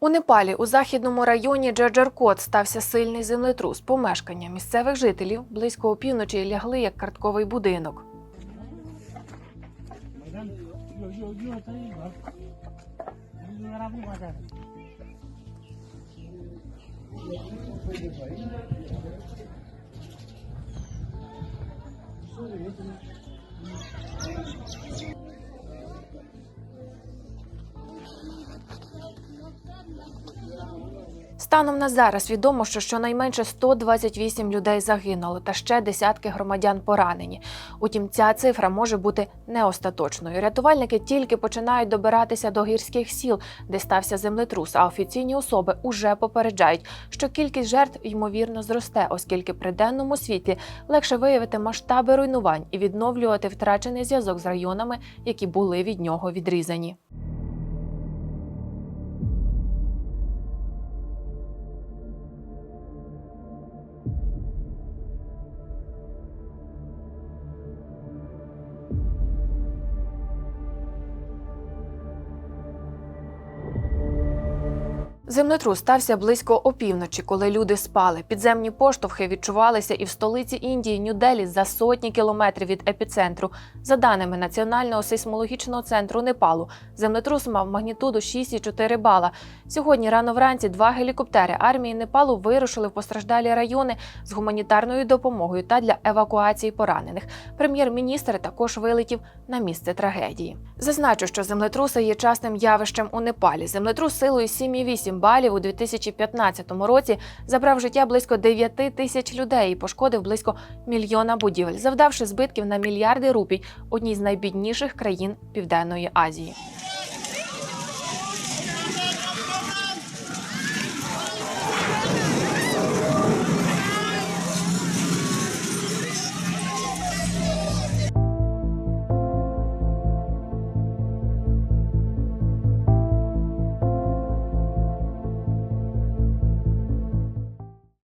У Непалі у західному районі Джаджаркот стався сильний землетрус. Помешкання місцевих жителів близько опівночі лягли як картковий будинок. Станом на зараз відомо, що щонайменше 128 людей загинуло та ще десятки громадян поранені. Утім, ця цифра може бути не остаточною. Рятувальники тільки починають добиратися до гірських сіл, де стався землетрус. А офіційні особи уже попереджають, що кількість жертв ймовірно зросте, оскільки при денному світлі легше виявити масштаби руйнувань і відновлювати втрачений зв'язок з районами, які були від нього відрізані. Землетрус стався близько опівночі, коли люди спали. Підземні поштовхи відчувалися і в столиці Індії Нью-Делі за сотні кілометрів від епіцентру. За даними Національного сейсмологічного центру Непалу, землетрус мав магнітуду 6,4 бала. Сьогодні рано вранці два гелікоптери армії Непалу вирушили в постраждалі райони з гуманітарною допомогою та для евакуації поранених. Прем'єр-міністр також вилетів на місце трагедії. Зазначу, що землетруси є частим явищем у Непалі. Землетрус силою 7,8 балів у 2015 році забрав життя близько 9 тисяч людей і пошкодив близько мільйона будівель, завдавши збитків на мільярди рупій одній з найбідніших країн Південної Азії.